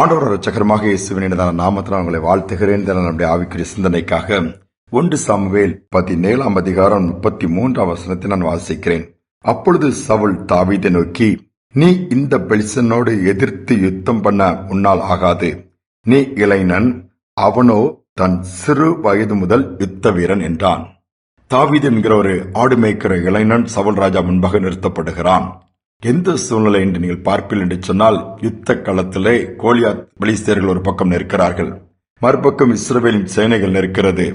ஆண்டவர் ரச்சகரமாக இயேசுவினதான நாமத்தில் உங்களை வாழ்த்துகிறேன். என நம்முடைய ஆவிக்குரிய சிந்தனைக்காக ஒன்று சாமுவேல் பதினேழாம் அதிகாரம் முப்பத்தி மூன்றாம் வசனத்தை நான் வாசிக்கிறேன். அப்பொழுது சவுல் தாவீதை நோக்கி நீ இந்த பெலிசனோடு எதிர்த்து யுத்தம் பண்ண உன்னால் ஆகாது. நீ இளைஞன் அவனோ தன் சிறு வயது முதல் யுத்த வீரன் என்றான். தாவீது என்கிற ஒரு ஆடு மேய்க்கிற இளைஞன் சவுல் ராஜா முன்பாக நிறுத்தப்படுகிறான். எந்த சூழ்நிலை என்று நீங்கள் பார்ப்பீர்கள் என்று சொன்னால் யுத்த களத்திலே கோலியாத் பெலிஸ்தேர்கள் ஒரு பக்கம் நிற்கிறார்கள். மறுபக்கம் இஸ்ரோவேலின் சேனைகள் நிற்கிறது.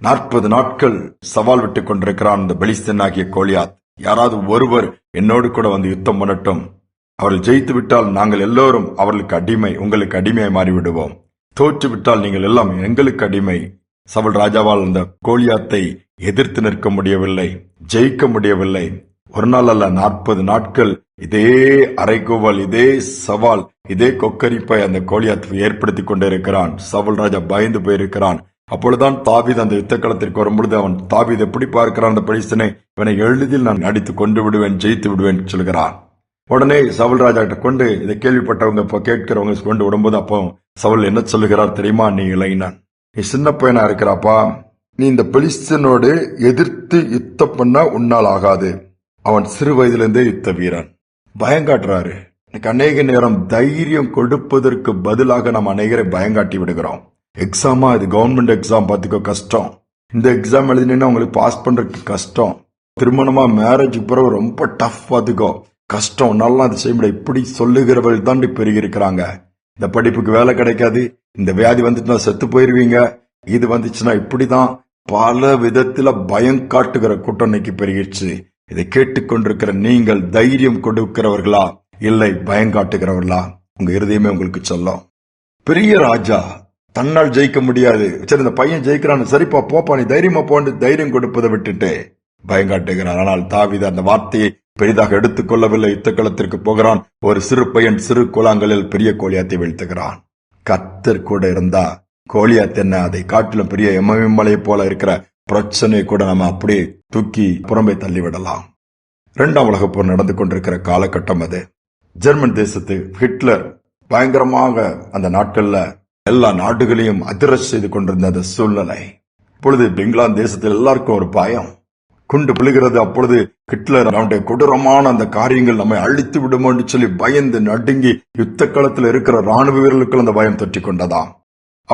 நாற்பது நாட்கள் சவால் விட்டுக் கொண்டிருக்கிறான் இந்த பெலிஸ்தேன் ஆகிய கோலியாத். யாராவது ஒருவர் என்னோடு கூட வந்து யுத்தம் பண்ணட்டும். அவர்கள் ஜெயித்து விட்டால் நாங்கள் எல்லோரும் அவர்களுக்கு அடிமை உங்களுக்கு அடிமையாய் மாறிவிடுவோம். தோற்று விட்டால் நீங்கள் எல்லாம் எங்களுக்கு அடிமை. சவல் ராஜாவால் அந்த கோலியாத்தை எதிர்த்து நிற்க முடியவில்லை ஜெயிக்க முடியவில்லை. ஒரு நாள் அல்ல நாற்பது நாட்கள் இதே அரைகோவல் இதே சவால் இதே கொக்கரிப்பை அந்த கோலியாத் ஏற்படுத்தி கொண்டிருக்கிறான். சவுல் ராஜா பயந்து போயிருக்கிறான். அப்பொழுதுதான் தாவித அந்த யுத்த களத்திற்கு வரும்பொழுது அவன் தாவீது எப்படி பார்க்கிறான் அந்த பரிசனை இவனை எளிதில் நான் அடித்து கொண்டு விடுவேன் ஜெயித்து விடுவேன் சொல்கிறான். உடனே சவுல் ராஜா கிட்ட கொண்டு இதை கேள்விப்பட்டவங்க இப்ப கேட்கிறவங்க கொண்டு விடும்போது அப்போ சவுல் என்ன சொல்லுகிறார் தெரியுமா? நீ இளைஞன். நீ சின்ன பையனா இருக்கிறாப்பா. நீ இந்த பெலிஸ்தனோடு எதிர்த்து யுத்தம் பண்ண உன்னால் ஆகாது. அவன் சிறு வயதிலிருந்தே யுத்த வீரன். பயங்காட்டுறாரு எனக்கு அநேக நேரம் தைரியம் கொடுப்பதற்கு பதிலாக நாம் அநேகரை பயங்காட்டி விடுகிறோம். எக்ஸாமா இது கவர்மெண்ட் எக்ஸாம் பார்த்துக்கோ கஷ்டம். இந்த எக்ஸாம் எழுதினீங்கன்னா உங்களுக்கு பாஸ் பண்றதுக்கு கஷ்டம். திருமணமா மேரேஜ் பிறகு ரொம்ப டஃப் பார்த்துக்கோ. கஷ்டம். நல்லா அது செய்ய முடியாது இப்படி சொல்லுகிறவர்கள் தான் பெருகி இருக்கிறாங்க இந்த படிப்புக்கு வேலை கிடைக்காது. இந்த வியாதி வந்துச்சுன்னா செத்து போயிருவீங்க. இது வந்துச்சுன்னா இப்படிதான் பல விதத்துல பயம் காட்டுகிற கூட்டம் இன்னைக்கு பெருகிடுச்சு. இதை கேட்டுக்கொண்டிருக்கிற நீங்கள் தைரியம் கொடுக்கிறவர்களா? இல்லை பயங்காட்டுகிறவர்களா உங்க இருதயமே உங்களுக்கு சொல்லும். பெரிய ராஜா தன்னால் ஜெயிக்க முடியாது. சரி இந்த பையன் ஜெயிக்கிறான். சரிப்பா போப்பா நீ தைரியமா போன்னு தைரியம் கொடுப்பதை விட்டுட்டு பயங்காட்டுகிறான் ஆனால் தாவித அந்த வார்த்தையை பெரிதாக எடுத்துக்கொள்ளவில்லை. யுத்த களத்திற்கு போகிறான். ஒரு சிறு பையன் சிறு குழாங்களில் பெரிய கோலியாத்தை வீழ்த்துகிறான். கத்தர் கூட இருந்தா கோலியாத் என்ன? அதை காட்டிலும் பெரிய எம்மலை போல இருக்கிற பிரச்சனை கூட நம்ம அப்படியே தூக்கி புறம்பை தள்ளிவிடலாம். இரண்டாம் உலக போர் நடந்து கொண்டிருக்கிற காலகட்டம் அது. ஜெர்மன் தேசத்து ஹிட்லர் பயங்கரமாக அந்த நாட்கள்ல எல்லா நாடுகளையும் அதிர செய்து கொண்டிருந்த அந்த சூழ்நிலை. இப்பொழுது இங்கிலாந்து தேசத்தில் எல்லாருக்கும் ஒரு பயம். குண்டு விழுகிறது அப்பொழுது ஹிட்லர் அவனுடைய கொடூரமான அந்த காரியங்கள் நம்மை அழித்து விடுமோன்னு சொல்லி பயந்து நடுங்கி யுத்த களத்தில் இருக்கிற ராணுவ வீரர்களுக்கு அந்த பயம் தொற்றி கொண்டதாம்.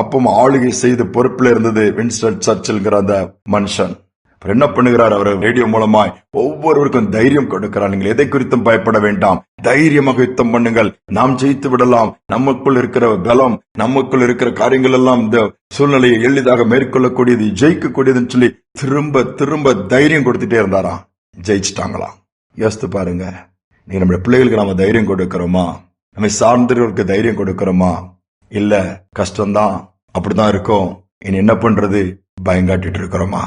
அப்பவும் ஆளுகை செய்து பொறுப்பில் இருந்தது வின்ஸ்டன் சர்ச்சில்ங்கிற அந்த மனுஷன். என்ன பண்ணுகிறார்? அவர் ரேடியோ மூலமாய் ஒவ்வொருவருக்கும் தைரியம் கொடுக்கிறார். நீங்கள் எதை குறித்தும் பயப்பட வேண்டாம். தைரியமாக யுத்தம் பண்ணுங்கள். நாம் ஜெயித்து விடலாம். நமக்குள் இருக்கிற பலம் நமக்குள் இருக்கிற காரியங்கள் எல்லாம் இந்த சூழ்நிலையை எளிதாக மேற்கொள்ளக்கூடியது ஜெயிக்கக்கூடியதுன்னு சொல்லி திரும்ப திரும்ப தைரியம் கொடுத்துட்டே இருந்தாராம். ஜெயிச்சிட்டாங்களாம் யோசித்து பாருங்க. நீங்க நம்ம பிள்ளைகளுக்கு நாம தைரியம் கொடுக்கிறோமா? நம்ம சார்ந்தவர்களுக்கு தைரியம் கொடுக்கிறோமா? இல்ல கஷ்டம்தான். அப்படிதான் இருக்கும் இனி என்ன பண்றது? பயங்காட்டிட்டு இருக்கிறோமா?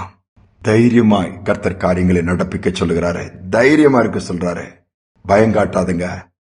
தைரியமாய் கர்த்தர் காரியங்களை நடப்பிக்க சொல்லுகிறாரு. தைரியமா இருக்க சொல்றாரு. பயங்காட்டாதுங்க.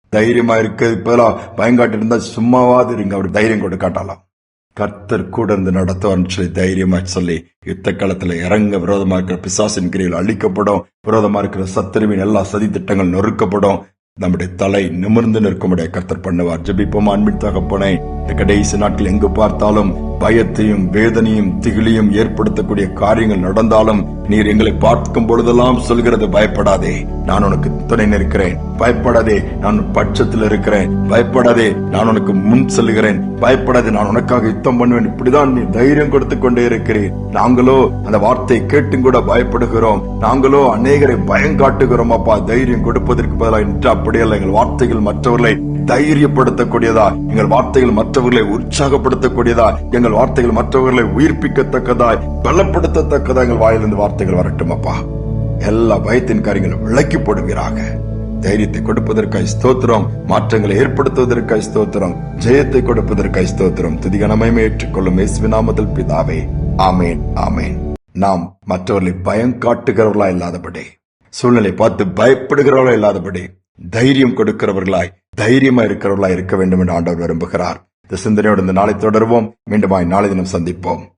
தைரியமா இருக்க இப்பெல்லாம் பயங்காட்டு இருந்தா சும்மாவாது இருங்க. அவர் தைரியம் கொண்டு காட்டலாம். கர்த்தர் கூட இருந்து நடத்துவார்னு சொல்லி தைரியமா சொல்லி யுத்த காலத்துல இறங்க விரோதமா இருக்கிற பிசாசின் கிரியில் அழிக்கப்படும். விரோதமா இருக்கிற சத்துருவின் எல்லா சதி திட்டங்கள் நொறுக்கப்படும். நம்முடைய தலை நிமிர்ந்து நிற்கும்படிய கர்த்தர் பண்ணுவார். ஜபிப்போம் அன்பின் தகப்பனை இந்த கடைசி நாட்கள் எங்கு பார்த்தாலும் பயத்தையும் வேதனையும் திகிலையும் ஏற்படுத்தக்கூடிய காரியங்கள் நடந்தாலும் நீர் எங்களை பார்க்கும் பொழுதெல்லாம் சொல்கிறது பயப்படாதே. நான் உனக்கு துணை நிற்கிறேன். பயப்படாதே நான் பட்சத்தில் இருக்கிறேன். பயப்படாதே நான் உனக்கு முன் செல்கிறேன். பயப்படாதே நான் உனக்காக யுத்தம் பண்ணுவேன். இப்படிதான் நீ தைரியம் கொடுத்து கொண்டே இருக்கிறேன் நாங்களோ அந்த வார்த்தை கேட்டும் கூட பயப்படுகிறோம். நாங்களோ அநேகரை பயம் காட்டுகிறோம். அப்பா தைரியம் கொடுப்பதற்கு பதிலாக என்று அப்படியே எங்கள் வார்த்தைகள் மற்றவர்களை தைரியப்படுத்தக்கூடியதா? எங்கள் வார்த்தைகள் மற்றவர்களை உற்சாகப்படுத்தக்கூடியதா? எங்கள் வார்த்தைகள் மற்றவர்களை உயிர்ப்பிக்கத்தக்கதாய் பலப்படுத்தத்தக்கதா? எங்கள் வாயிலிருந்து வார்த்தைகள் வரட்டும் அப்பா. எல்லா பயத்தின் காரியங்களும் விளக்கி போடுவீராக. தைரியத்தை கொடுப்பதற்காய் ஸ்தோத்திரம் மாற்றங்களை ஏற்படுத்துவதற்காய் ஸ்தோத்திரம் ஜெயத்தை கொடுப்பதற்காய் ஸ்தோத்திரம். துதிகனமையுமே ஏற்றுக்கொள்ளும் இயேசுவின் பிதாவே. ஆமேன் ஆமேன். நாம் மற்றவர்களை பயம் காட்டுகிறவர்களா இல்லாதபடி சூழ்நிலை பார்த்து பயப்படுகிறவர்களா இல்லாதபடி தைரியம் கொடுக்கிறவர்களாய் தைரியமா இருக்கிறவர்களாய் இருக்க வேண்டும் என்று ஆண்டவர் விரும்புகிறார். இந்த சிந்தனையோடு இந்த நாளை தொடர்வோம். மீண்டுமாய் நாளை தினம் சந்திப்போம்.